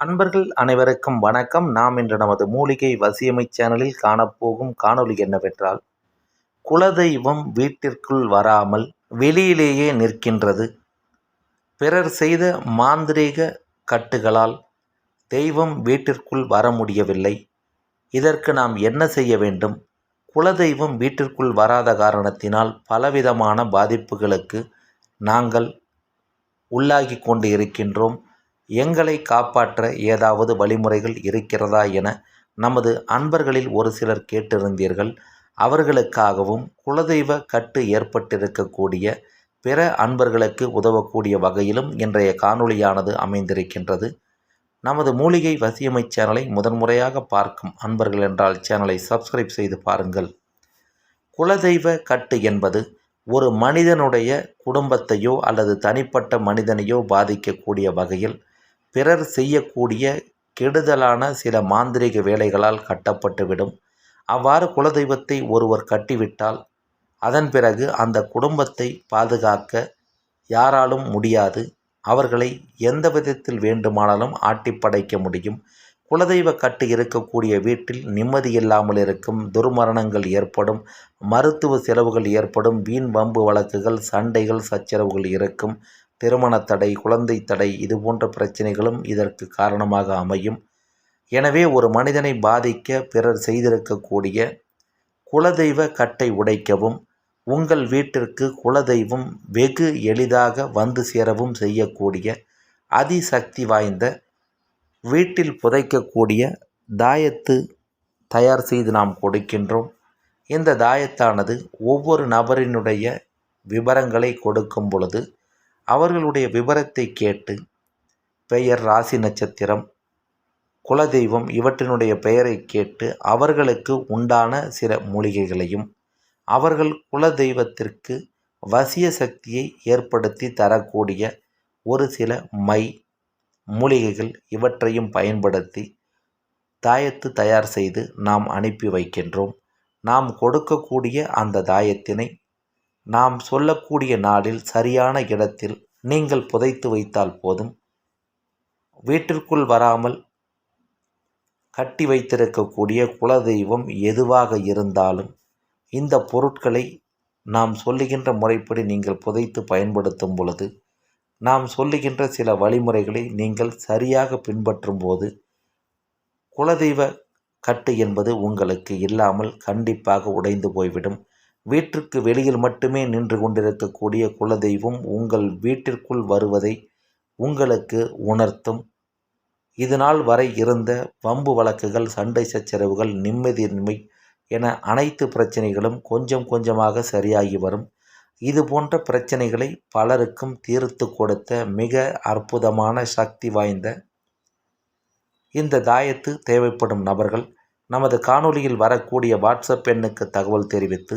அன்பர்கள் அனைவருக்கும் வணக்கம். நாம் இன்று நமது மூலிகை வசியமை சேனலில் காணப்போகும் காணொளி என்னவென்றால் குலதெய்வம் வீட்டிற்குள் வராமல் வெளியிலேயே நிற்கின்றது. பிறர் செய்த மாந்திரீக கட்டுகளால் தெய்வம் வீட்டிற்குள் வர முடியவில்லை. இதற்கு நாம் என்ன செய்ய வேண்டும்? குலதெய்வம் வீட்டிற்குள் வராத காரணத்தினால் பலவிதமான பாதிப்புகளுக்கு நாங்கள் உள்ளாகி கொண்டு இருக்கின்றோம். எங்களை காப்பாற்ற ஏதாவது வழிமுறைகள் இருக்கிறதா என நமது அன்பர்களில் ஒரு சிலர் கேட்டிருந்தீர்கள். அவர்களுக்காகவும் குலதெய்வ கட்டு ஏற்பட்டிருக்கக்கூடிய பிற அன்பர்களுக்கு உதவக்கூடிய வகையிலும் இன்றைய காணொளியானது அமைந்திருக்கின்றது. நமது மூலிகை வசியமை சேனலை முதன்முறையாக பார்க்கும் அன்பர்கள் என்றால் சேனலை சப்ஸ்கிரைப் செய்து பாருங்கள். குலதெய்வ கட்டு என்பது ஒரு மனிதனுடைய குடும்பத்தையோ அல்லது தனிப்பட்ட மனிதனையோ பாதிக்கக்கூடிய வகையில் பிறர் செய்யக்கூடிய கெடுதலான சில மாந்திரீக வேலைகளால் கட்டப்பட்டுவிடும். அவ்வாறு குலதெய்வத்தை ஒருவர் கட்டிவிட்டால் அதன் பிறகு அந்த குடும்பத்தை பாதுகாக்க யாராலும் முடியாது. அவர்களை எந்த விதத்தில் வேண்டுமானாலும் ஆட்டிப்படைக்க முடியும். குலதெய்வ கட்டு இருக்கக்கூடிய வீட்டில் நிம்மதி இல்லாமல் இருக்கும் துர்மரணங்கள் ஏற்படும் மருத்துவ செலவுகள் ஏற்படும் வீண் வம்பு வழக்குகள் சண்டைகள் சச்சரவுகள் இருக்கும். திருமண தடை குழந்தை தடை இது போன்ற பிரச்சனைகளும் இதற்கு காரணமாக அமையும். எனவே ஒரு மனிதனை பாதிக்க பிறர் செய்திருக்கக்கூடிய குலதெய்வ கட்டை உடைக்கவும் உங்கள் வீட்டிற்கு குலதெய்வம் வெகு எளிதாக வந்து சேரவும் செய்யக்கூடிய அதிசக்தி வாய்ந்த வீட்டில் புதைக்கக்கூடிய தாயத்து தயார் செய்து நாம் கொடுக்கின்றோம். இந்த தாயத்தானது ஒவ்வொரு நபரினுடைய விவரங்களை கொடுக்கும் பொழுது அவர்களுடைய விவரத்தை கேட்டு பெயர் ராசி நட்சத்திரம் குலதெய்வம் இவற்றினுடைய பெயரை கேட்டு அவர்களுக்கு உண்டான சில மூலிகைகளையும் அவர்கள் குலதெய்வத்திற்கு வசிய சக்தியை ஏற்படுத்தி தரக்கூடிய ஒரு சில மை மூலிகைகள் இவற்றையும் பயன்படுத்தி தாயத்து தயார் செய்து நாம் அனுப்பி வைக்கின்றோம். நாம் கொடுக்கக்கூடிய அந்த தாயத்தினை நாம் சொல்லக்கூடிய நாளில் சரியான இடத்தில் நீங்கள் புதைத்து வைத்தால் போதும். வீட்டிற்குள் வராமல் கட்டி வைத்திருக்கக்கூடிய குலதெய்வம் எதுவாக இருந்தாலும் இந்த பொருட்களை நாம் சொல்லுகின்ற முறைப்படி நீங்கள் புதைத்து பயன்படுத்தும் பொழுது நாம் சொல்லுகின்ற சில வழிமுறைகளை நீங்கள் சரியாக பின்பற்றும் போது குலதெய்வ கட்டு என்பது உங்களுக்கு இல்லாமல் கண்டிப்பாக உடைந்து போய்விடும். வீட்டிற்கு வெளியில் மட்டுமே நின்று கொண்டிருக்கக்கூடிய குலதெய்வம் உங்கள் வீட்டிற்குள் வருவதை உங்களுக்கு உணர்த்தும். இதுநாள் வரை இருந்த வம்பு வழக்குகள் சண்டை சச்சரவுகள் நிம்மதியின்மை என அனைத்து பிரச்சனைகளும் கொஞ்சம் கொஞ்சமாக சரியாகி வரும். இது போன்ற பிரச்சனைகளை பலருக்கும் தீர்த்து கொடுத்த மிக அற்புதமான சக்தி வாய்ந்த இந்த தாயத்து தேவைப்படும் நபர்கள். நமது காணொளியில் வரக்கூடிய வாட்ஸ்அப் எண்ணுக்கு தகவல் தெரிவித்து